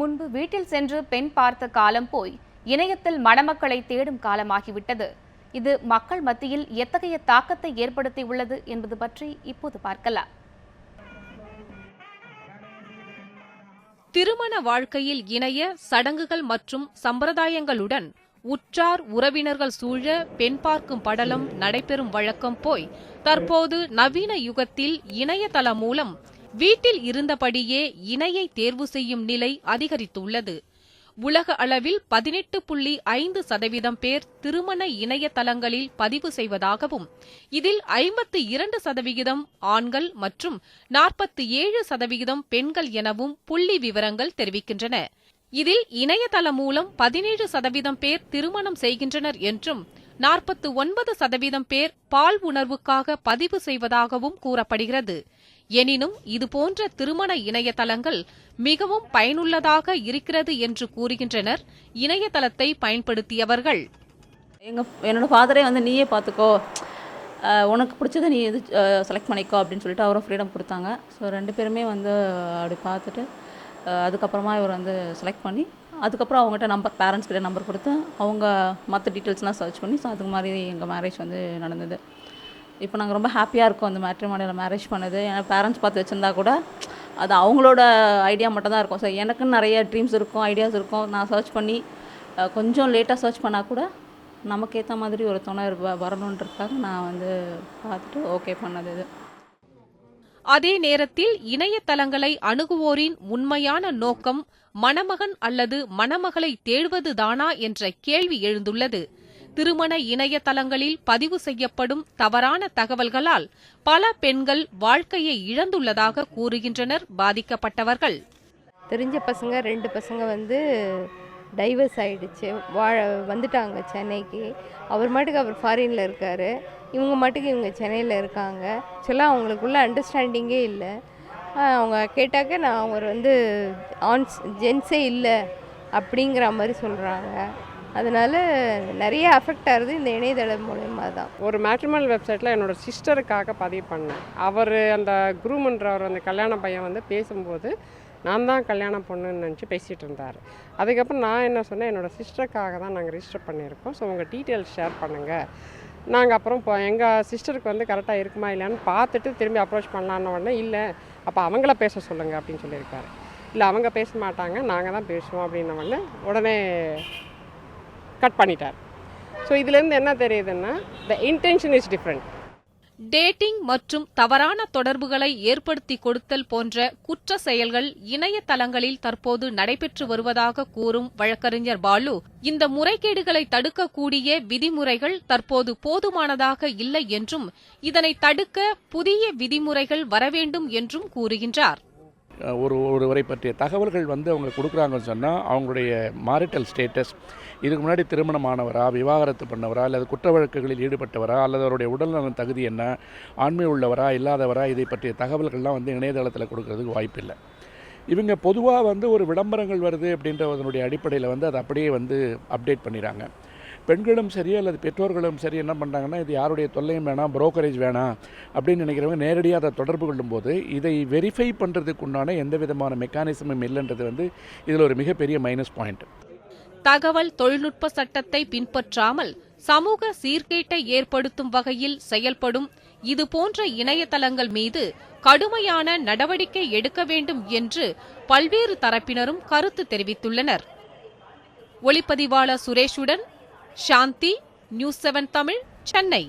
முன்பு வீட்டில் சென்று பெண் பார்த்த காலம் போய் இணையத்தில் மணமக்களை தேடும் காலமாகிவிட்டது. இது மக்கள் மத்தியில் எத்தகைய தாக்கத்தை ஏற்படுத்தியுள்ளது என்பது பற்றி இப்போது பார்க்கலாம். திருமண வாழ்க்கையில் இணைய சடங்குகள் மற்றும் சம்பிரதாயங்களுடன் உற்றார் உறவினர்கள் சூழ பெண் பார்க்கும் படலம் நடைபெறும் வழக்கம் போய் தற்போது நவீன யுகத்தில் இணையதளம் மூலம் வீட்டில் இருந்தபடியே இணையை தேர்வு செய்யும் நிலை அதிகரித்துள்ளது. உலக அளவில் பதினெட்டு புள்ளி ஐந்து சதவீதம் பேர் திருமண இணையதளங்களில் பதிவு செய்வதாகவும் இதில் ஐம்பத்து இரண்டு சதவிகிதம் ஆண்கள் மற்றும் நாற்பத்தி ஏழு சதவிகிதம் பெண்கள் எனவும் புள்ளி விவரங்கள் தெரிவிக்கின்றன. இதில் இணையதளம் மூலம் பதினேழு சதவீதம் பேர் திருமணம் செய்கின்றனர் என்றும் நாற்பத்து ஒன்பது சதவீதம் பேர் பால் உணர்வுக்காக பதிவு செய்வதாகவும் கூறப்படுகிறது. எனினும் இதுபோன்ற திருமண இணையதளங்கள் மிகவும் பயனுள்ளதாக இருக்கிறது என்று கூறுகின்றனர். இணையதளத்தை பயன்படுத்தியவர்கள். எங்கள் என்னோடய ஃபாதரே வந்து நீயே பார்த்துக்கோ உனக்கு பிடிச்சதை நீ இது செலக்ட் பண்ணிக்கோ அப்படின்னு சொல்லிட்டு அவரும் ஃப்ரீடம் கொடுத்தாங்க. ஸோ ரெண்டு பேருமே வந்து அப்படி பார்த்துட்டு அதுக்கப்புறமா இவர் வந்து செலக்ட் பண்ணி அதுக்கப்புறம் அவங்ககிட்ட நம்பர் பேரண்ட்ஸ் கிட்ட நம்பர் கொடுத்து அவங்க மற்ற டீட்டெயில்ஸ்லாம் சர்ச் பண்ணி ஸோ அதுக்கு மாதிரி எங்கள் மேரேஜ் வந்து நடந்தது. இப்போ நாங்கள் ரொம்ப ஹாப்பியாக இருக்கோம் அந்த மேட்ரிமோனியில் மேரேஜ் பண்ணது. ஏன்னா பேரண்ட்ஸ் பார்த்து வச்சுருந்தா கூட அது அவங்களோட ஐடியா மட்டும் தான் இருக்கும். ஸோ எனக்குன்னு நிறைய ட்ரீம்ஸ் இருக்கும் ஐடியாஸ் இருக்கும். நான் சர்ச் பண்ணி கொஞ்சம் லேட்டாக சர்ச் பண்ணால் கூட நமக்கு ஏற்ற மாதிரி ஒரு துணை வ- வரணுன்றதுக்காக நான் வந்து பார்த்துட்டு ஓகே பண்ணது இது. அதே நேரத்தில் இணையதளங்களை அணுகுவோரின் உண்மையான நோக்கம் மணமகன் அல்லது மணமகளை தேடுவதுதானா என்ற கேள்வி எழுந்துள்ளது. திருமண இணையதளங்களில் பதிவு செய்யப்படும் தவறான தகவல்களால் பல பெண்கள் வாழ்க்கையை இழந்துள்ளதாக கூறுகின்றனர். பாதிக்கப்பட்டவர்கள். தெரிஞ்ச பசங்க ரெண்டு பசங்க வந்து டைவர்ஸ் ஆயிடுச்சு. வாழ வந்துட்டாங்க சென்னைக்கு. அவர் மாட்டுக்கு அவர் ஃபாரினில் இருக்கார். இவங்க மாட்டுக்கு இவங்க சென்னையில் இருக்காங்க. ஆக்சுவலாக அவங்களுக்குள்ள அண்டர்ஸ்டாண்டிங்கே இல்லை. அவங்க கேட்டாக்க நான் அவர் வந்து ஆன்ஸ் ஜென்ஸே இல்லை அப்படிங்கிற மாதிரி சொல்கிறாங்க அதனால் நிறைய அஃபெக்ட் ஆகுது இந்த இணையதளம் மூலயமா தான். ஒரு மேட்ரிமல் வெப்சைட்டில் என்னோடய சிஸ்டருக்காக பதிவு பண்ணேன். அவர் அந்த குரூமன்றவர் அந்த கல்யாண பையன் வந்து பேசும்போது நான் தான் கல்யாணம் பொண்ணுன்னு நினச்சி பேசிகிட்டு இருந்தார். அதுக்கப்புறம் நான் என்ன சொன்னேன் என்னோடய சிஸ்டருக்காக தான் நாங்கள் ரிஜிஸ்டர் பண்ணியிருக்கோம். ஸோ உங்கள் டீட்டெயில்ஸ் ஷேர் பண்ணுங்கள் நாங்கள் அப்புறம் இப்போ எங்கள் சிஸ்டருக்கு வந்து கரெக்டாக இருக்குமா இல்லையான்னு பார்த்துட்டு திரும்பி அப்ரோச் பண்ணலான்னு உடனே இல்லை அப்போ அவங்கள பேச சொல்லுங்கள் அப்படின்னு சொல்லியிருக்காரு. இல்லை அவங்க பேச மாட்டாங்க நாங்கள் தான் பேசுவோம் அப்படின்ன உடனே உடனே கட் பண்ணிட்டார். ஸோ இதுலேருந்து என்ன தெரியுதுன்னா the intention is different dating மற்றும் தவறான தொடர்புகளை ஏற்படுத்தி கொடுத்தல் போன்ற குற்ற செயல்கள் இணையதளங்களில் தற்போது நடைபெற்று வருவதாக கூறும் வழக்கறிஞர் பாலு இந்த முறைகேடுகளை தடுக்கக்கூடிய விதிமுறைகள் தற்போது போதுமானதாக இல்லை என்றும் இதனை தடுக்க புதிய விதிமுறைகள் வரவேண்டும் என்றும் கூறுகின்றார். ஒரு ஒருவரை பற்றிய தகவல்கள் வந்து அவங்க கொடுக்குறாங்கன்னு சொன்னால் அவங்களுடைய மாரிட்டல் ஸ்டேட்டஸ் இதுக்கு முன்னாடி திருமணமானவரா விவாகரத்து பண்ணவரா அல்லது குற்ற வழக்குகளில் ஈடுபட்டவரா அல்லது அவருடைய உடல்நலன் தகுதி என்ன ஆண்மை உள்ளவரா இல்லாதவரா இதை பற்றிய தகவல்கள்லாம் வந்து இணையதளத்தில் கொடுக்கறதுக்கு வாய்ப்பில்லை இவங்க பொதுவாக வந்து ஒரு விளம்பரங்கள் வருது அப்படின்றதனுடைய அடிப்படையில் வந்து அதை அப்படியே வந்து அப்டேட் பண்ணிடுறாங்க. பெண்களும் சரி அல்லது பெற்றோர்களும் சரி என்ன பண்ணுறாங்கன்னா இது யாருடைய தொல்லையும் வேணாம் புரோக்கரேஜ் வேணாம் அப்படின்னு நினைக்கிறவங்க நேரடியாக அதை தொடர்பு கொள்ளும்போது இதை வெரிஃபை பண்ணுறதுக்கு உண்டான எந்த விதமான மெக்கானிசமும் இல்லைன்றது வந்து இதில் ஒரு மிகப்பெரிய மைனஸ் பாயிண்ட் தகவல் தொழில்நுட்ப சட்டத்தை பின்பற்றாமல் சமூக சீர்கேட்டை ஏற்படுத்தும் வகையில் செயல்படும் இதுபோன்ற இணையதளங்கள் மீது கடுமையான நடவடிக்கை எடுக்க வேண்டும் என்று பல்வேறு தரப்பினரும் கருத்து தெரிவித்துள்ளனர். ஒளிப்பதிவாளர் சுரேஷுடன் Shanthi news seven Tamil Chennai